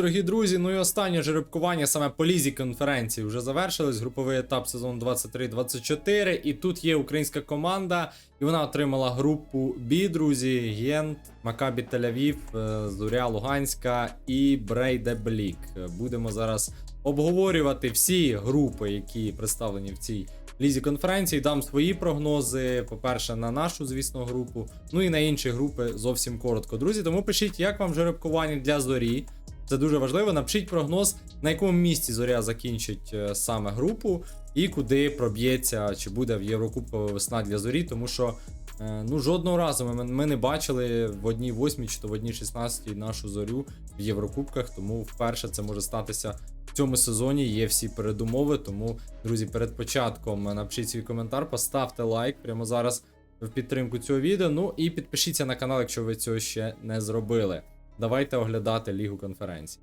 дорогі друзі. Ну і останнє жеребкування саме по лізі конференції вже завершилось. Груповий етап сезону 23-24. І тут є українська команда, і вона отримала групу Бі, друзі, Гент, Макабі Тель-Авів, е, Зоря Луганська і Брейде Блік. Будемо зараз обговорювати всі групи, які представлені в цій лізі конференції. Дам свої прогнози. По-перше, на нашу, звісно, групу. Ну і на інші групи зовсім коротко. Друзі, тому пишіть, як вам жеребкування для зорі. Це дуже важливо. Напишіть прогноз, на якому місці зоря закінчить е, саме групу, і куди проб'ється, чи буде в Єврокубкова весна для зорі, тому що. е, Ну, жодного разу ми, ми не бачили в одній восьмій чи то в одній 16 нашу зорю в Єврокубках, тому вперше це може статися в цьому сезоні. Є всі передумови. Тому, друзі, перед початком напишіть свій коментар, поставте лайк прямо зараз в підтримку цього відео. Ну і підпишіться на канал, якщо ви цього ще не зробили. Давайте оглядати Лігу конференцій.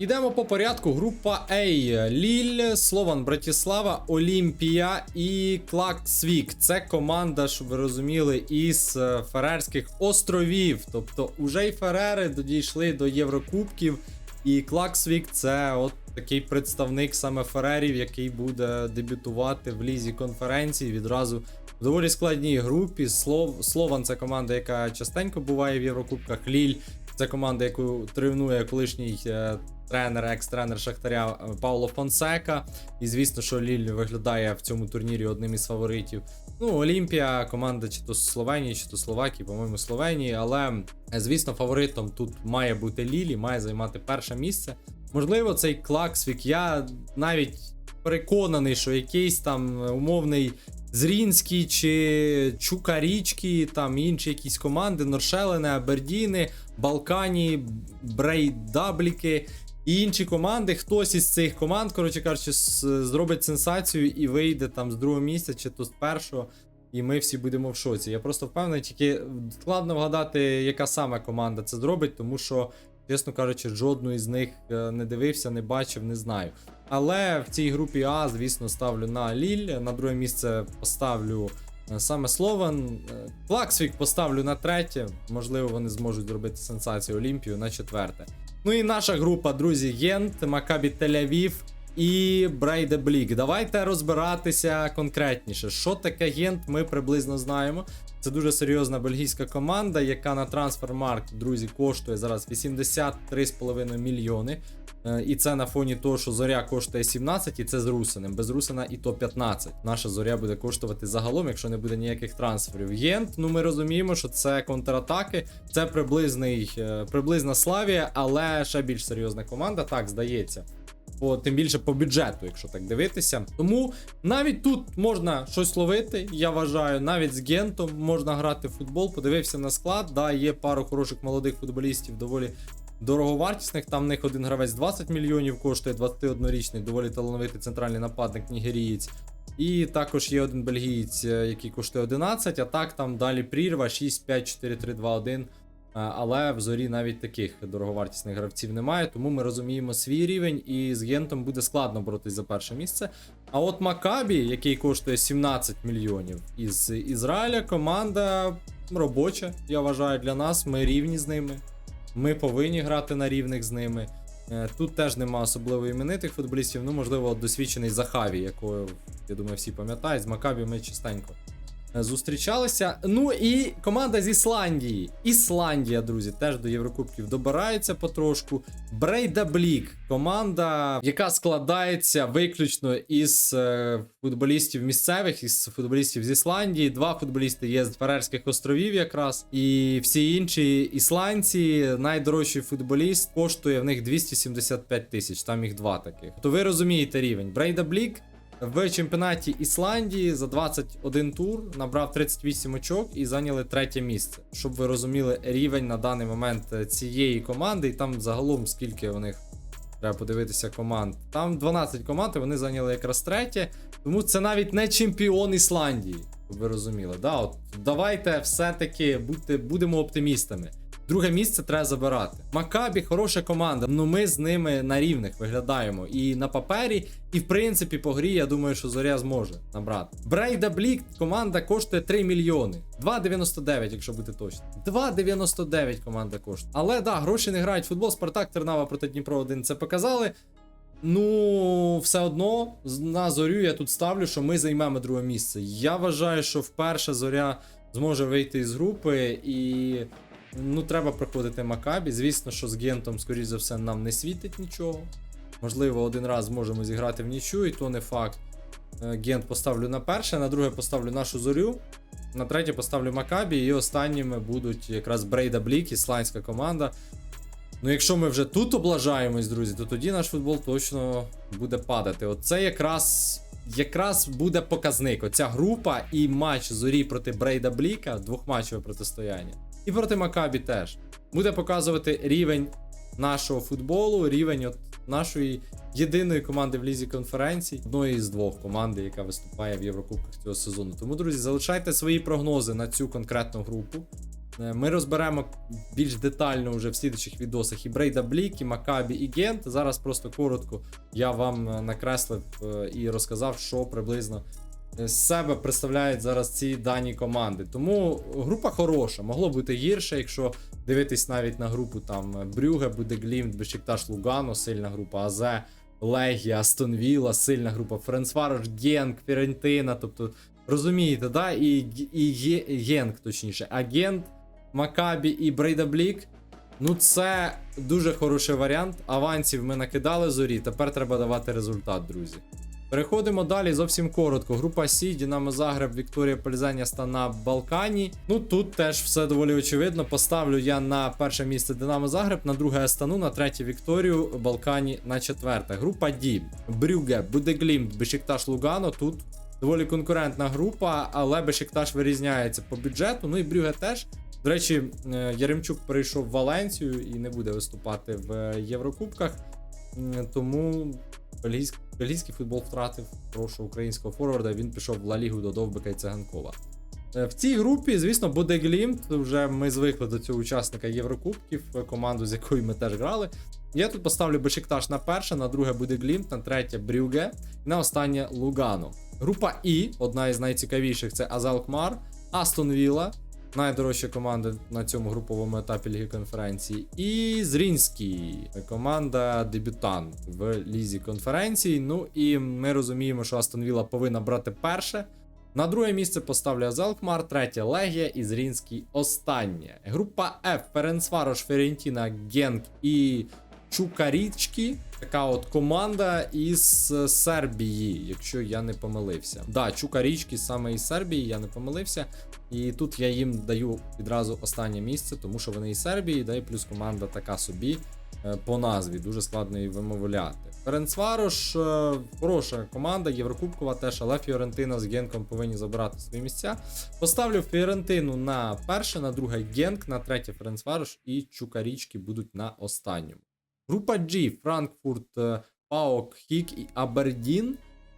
Ідемо по порядку. Група А. Ліль, Слован Братіслава, Олімпія і Клаксвік. Це команда, щоб ви розуміли, із е, Ферерських островів. Тобто, уже й Ферери дійшли до Єврокубків. І Клаксвік це от такий представник саме Ферерів, який буде дебютувати в лізі конференції відразу в доволі складній групі. Слов... Слован це команда, яка частенько буває в Єврокубках. Ліль це команда, яку тренує колишній е, тренер, екс-тренер Шахтаря е, Пауло Фонсека. І звісно, що Ліль виглядає в цьому турнірі одним із фаворитів. Ну, Олімпія, команда чи то Словенії, чи то Словакії, по-моєму, Словенії. Але, звісно, фаворитом тут має бути Лілі, має займати перше місце. Можливо, цей Клаксвік. Я навіть переконаний, що якийсь там умовний Зрінський чи Чукарічки, там інші якісь команди, Норшелени, Абердіни, Балкані, Брейдабліки і інші команди. Хтось із цих команд, коротше кажучи, зробить сенсацію і вийде там з другого місця чи то з першого. І ми всі будемо в шоці. Я просто впевнений, тільки складно вгадати, яка саме команда це зробить, тому що, чесно кажучи, жодну із них е, не дивився, не бачив, не знаю. Але в цій групі А, звісно, ставлю на Ліль. На друге місце поставлю е, саме Слован. Е, Клаксвік поставлю на третє. Можливо, вони зможуть зробити сенсацію Олімпію на четверте. Ну і наша група, друзі, Єнт, Макабі Тель-Авів і Брейде Блік. Давайте розбиратися конкретніше. Що таке Єнт, ми приблизно знаємо. Це дуже серйозна бельгійська команда, яка на трансфермарк, друзі, коштує зараз 83,5 мільйони. Е, І це на фоні того, що зоря коштує 17, і це з Русиним. Без Русина і то 15. Наша зоря буде коштувати загалом, якщо не буде ніяких трансферів. Єнт, ну ми розуміємо, що це контратаки, це приблизний, е, приблизна Славія, але ще більш серйозна команда, так здається. По, тим більше по бюджету, якщо так дивитися. Тому навіть тут можна щось ловити, я вважаю, навіть з Гентом можна грати в футбол. Подивився на склад. Да, є пару хороших молодих футболістів, доволі дороговартісних. Там в них один гравець 20 мільйонів коштує, 21-річний, доволі талановитий центральний нападник нігерієць. І також є один бельгієць, е, який коштує 11, а так там далі прірва 6, 5, 4, 3, 2, 1. Е, Але в зорі навіть таких дороговартісних гравців немає, тому ми розуміємо свій рівень, і з Гентом буде складно боротись за перше місце. А от Макабі, який коштує 17 мільйонів із Ізраїля, команда робоча, я вважаю, для нас. Ми рівні з ними. Ми повинні грати на рівних з ними. Е, Тут теж нема особливо іменитих футболістів. Ну, можливо, досвідчений Захаві, якого, я думаю, всі пам'ятають. З Макабі ми частенько зустрічалися. Ну і команда з Ісландії. Ісландія, друзі, теж до Єврокубків добирається потрошку. Брейда Блік, команда, яка складається виключно із е, футболістів місцевих, із футболістів з Ісландії. Два футболісти є з Фарерських островів, якраз. І всі інші ісландці, найдорожчий футболіст, коштує в них 275 тисяч. Там їх два таких. То ви розумієте рівень. Брейда Блік в чемпіонаті Ісландії за 21 тур набрав 38 очок і зайняли третє місце. Щоб ви розуміли рівень на даний момент е, цієї команди, і там загалом скільки у них треба подивитися команд. Там 12 команд, і вони зайняли якраз третє. Тому це навіть не чемпіон Ісландії. Ви розуміли. Да, от давайте все-таки будемо оптимістами. Друге місце треба забирати. Макабі хороша команда. Ну ми з ними на рівних виглядаємо. І на папері, і в принципі по грі, я думаю, що Зоря зможе набрати. Брейда Блік команда коштує 3 мільйони. 2,99, якщо бути точно. 2,99 команда коштує. Але да, гроші не грають в футбол. Спартак Тернава проти Дніпро 1 це показали. Ну, все одно на зорю я тут ставлю, що ми займемо друге місце. Я вважаю, що вперше зоря зможе вийти із групи і. Ну, треба проходити Макабі. Звісно, що з Гентом, скоріш за все, нам не світить нічого. Можливо, один раз зможемо зіграти в нічю, і то не факт. Е, Гент поставлю на перше, на друге поставлю нашу зорю. На третє поставлю Макабі, і останніми будуть якраз Брейда Блік, ісландська команда. Ну, якщо ми вже тут облажаємось, друзі, то тоді наш футбол точно буде падати. Оце якраз, якраз буде показник. Оця група і матч зорі проти Брейда Бліка, двохматчеве протистояння. І проти Макабі теж. Буде показувати рівень нашого футболу, рівень от нашої єдиної команди в лізі конференцій, одної з двох команд, яка виступає в Єврокубках цього сезону. Тому, друзі, залишайте свої прогнози на цю конкретну групу. Е, Ми розберемо більш детально вже в слідучих відосах і Брейда Блік, і Макабі, і Гент. Зараз просто коротко я вам е, накреслив е, і розказав, що приблизно з себе представляють зараз ці дані команди. Тому група хороша, могло бути гірше, якщо дивитись навіть на групу там е, Брюге, Будеглімт, Бешикташ Лугано, сильна група АЗ. Легія, Астон Вілла, сильна група, Френсварош, Генк, Фірентина. Тобто, розумієте, да? І, і, Ге- Генк, точніше, Агент, Макабі і Брейда Блік. Ну, це дуже хороший варіант. Авансів ми накидали зорі. Тепер треба давати результат, друзі. Переходимо далі зовсім коротко. Група Сі, Динамо Загреб, Вікторія Пельзаніста на Балкані. Ну тут теж все доволі очевидно. Поставлю я на перше місце Динамо Загреб, на друге Астану, на третє Вікторію, Балкані на четверте. Група Ді, Брюге, Будеглімт, Бешикташ Лугано. Тут доволі конкурентна група, але Бешикташ вирізняється по бюджету. Ну і Брюге теж. До речі, е, Яремчук перейшов в Валенцію і не буде виступати в е, Єврокубках. Тому бельгійський, бельгійський футбол втратив хорошого українського форварда. Він пішов в Ла Лігу до Довбика і Циганкова. Е, В цій групі, звісно, буде Глімт. Вже ми звикли до цього учасника Єврокубків, е, команду, з якою ми теж грали. Я тут поставлю Бешикташ на перше, на друге буде Глімт, на третє Брюге, на останнє Лугано. Група І, одна із найцікавіших, це Азалкмар, Астон Вілла, найдорожча команда на цьому груповому етапі Ліги конференції. І Зрінський, команда дебютант в Лізі конференції. Ну і ми розуміємо, що Астон Вілла повинна брати перше. На друге місце поставлю Азалкмар, третє Легія і Зрінський останнє. Група F Ференцварош, Ферентіна, Генк і Чукарічки. Така от команда із е, Сербії, якщо я не помилився. Да, Чукарічки саме із Сербії, я не помилився. І тут я їм даю відразу останнє місце, тому що вони із Сербії, да і плюс команда така собі е, по назві, дуже складно її вимовляти. Ференцварош е, хороша команда, Єврокубкова теж, але Фіорентина з Генком повинні забирати свої місця. Поставлю Фіорентину на перше, на друге Генк, на третє Ференцварош і Чукарічки будуть на останньому. Група G, Франкфурт, е, Паок, Хік і Абердін.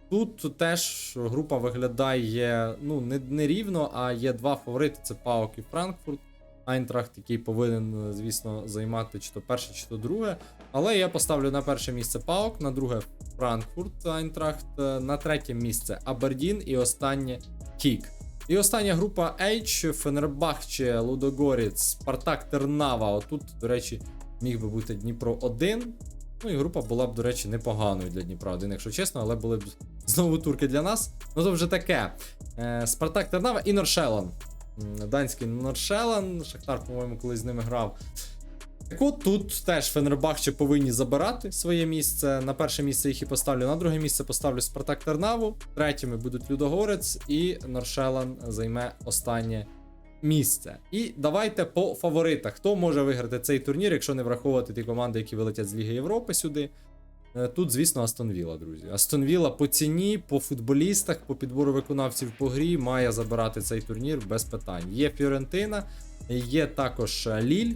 Тут теж група виглядає ну, не, не рівно, а є два фаворити: це Паок і Франкфурт. Айнтрахт, який повинен, е, звісно, займати чи то перше, чи то друге. Але я поставлю на перше місце Паок, на друге Франкфурт Айнтрахт, е, на третє місце Абердін і останнє Кік. І остання група H, Фенербахче, Лудогоріц, Спартак Тернава. Отут, до речі, міг би бути Дніпро 1. Ну і група була б, до речі, непоганою для Дніпра 1, якщо чесно, але були б знову турки для нас. Ну то вже таке. Е, Спартак Тернава і Норшелан. Данський Норшелан. Шахтар, по-моєму, колись з ними грав. Так от тут теж Фенербахче повинні забирати своє місце. На перше місце їх і поставлю. На друге місце поставлю Спартак Тернаву. Третіми будуть Людогорець, і Норшелан займе останнє місце. І давайте по фаворитах. Хто може виграти цей турнір, якщо не враховувати ті команди, які вилетять з Ліги Європи сюди. Е, Тут, звісно, Астон Вілла, друзі. Астон Вілла по ціні, по футболістах, по підбору виконавців по грі має забирати цей турнір без питань. Є Фіорентина, є також Ліль,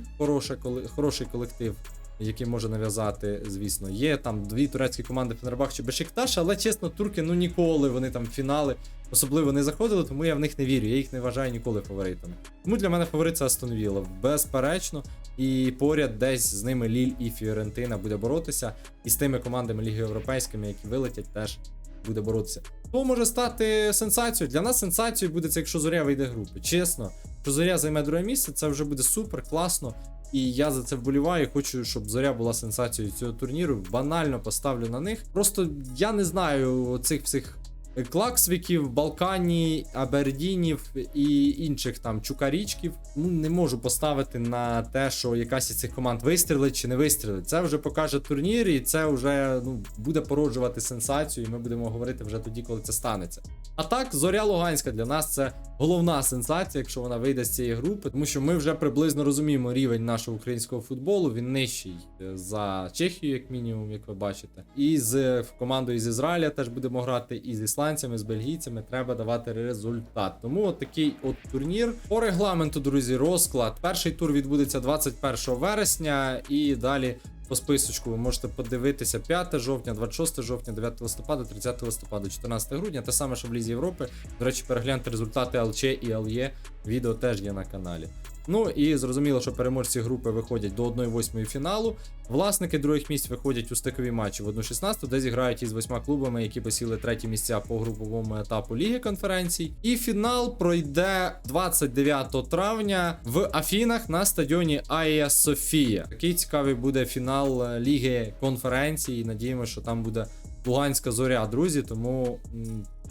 хороший колектив, який може нав'язати, звісно. Є там дві турецькі команди Фенербах чи Бешикташ, але чесно, турки ну ніколи вони там фінали особливо не заходили, тому я в них не вірю. Я їх не вважаю ніколи фаворитами. Тому для мене фаворит це Астон Вілла, безперечно. І поряд десь з ними Ліль і Фіорентина буде боротися. І з тими командами Ліги Європейськими, які вилетять, теж буде боротися. То може стати сенсацією. Для нас сенсацією буде це, якщо зоря вийде групи. Чесно, якщо зоря займе друге місце, це вже буде супер класно. І я за це вболіваю. Хочу, щоб зоря була сенсацією цього турніру. Банально поставлю на них. Просто я не знаю цих всіх Клаксвіків, Балкані, Абердінів і інших там Чукарічків. Ну не можу поставити на те, що якась із цих команд вистрілить чи не вистрілить. Це вже покаже турнір, і це вже ну буде породжувати сенсацію. І ми будемо говорити вже тоді, коли це станеться. А так, зоря Луганська для нас це головна сенсація, якщо вона вийде з цієї групи, тому що ми вже приблизно розуміємо рівень нашого українського футболу. Він нижчий е, за Чехію, як мінімум, як ви бачите. І з командою з Ізраїля теж будемо грати, і з ісландцями, з бельгійцями треба давати результат. Тому от такий от турнір. По регламенту, друзі, розклад. Перший тур відбудеться 21 вересня, і далі по списочку ви можете подивитися 5 жовтня, 26 жовтня, 9 листопада, 30 листопада, 14 грудня. Те саме, що в Лізі Європи. До речі, перегляньте результати ЛЧ і ЛЄ. Відео теж є на каналі. Ну і зрозуміло, що переможці групи виходять до 1-8 фіналу. Власники других місць виходять у стикові матчі в 1-16, де зіграють із восьма клубами, які посіли треті місця по груповому етапу Ліги конференцій. І фінал пройде 29 травня в Афінах на стадіоні Аія Софія. Такий цікавий буде фінал е, Ліги конференцій. Надіємося, що там буде Луганська зоря, друзі. Тому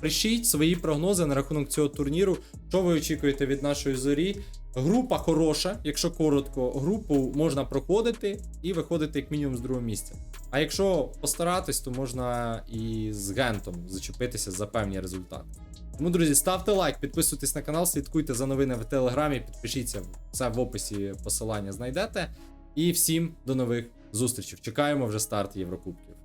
пишіть свої прогнози на рахунок цього турніру. Що ви очікуєте від нашої зорі? Група хороша, якщо коротко, групу можна проходити і виходити як мінімум з другого місця. А якщо постаратись, то можна і з Гентом зачепитися за певні результати. Тому, друзі, ставте лайк, підписуйтесь на канал, слідкуйте за новини в телеграмі, підпишіться, все в описі посилання знайдете. І всім до нових зустрічей. Чекаємо вже старт Єврокубків.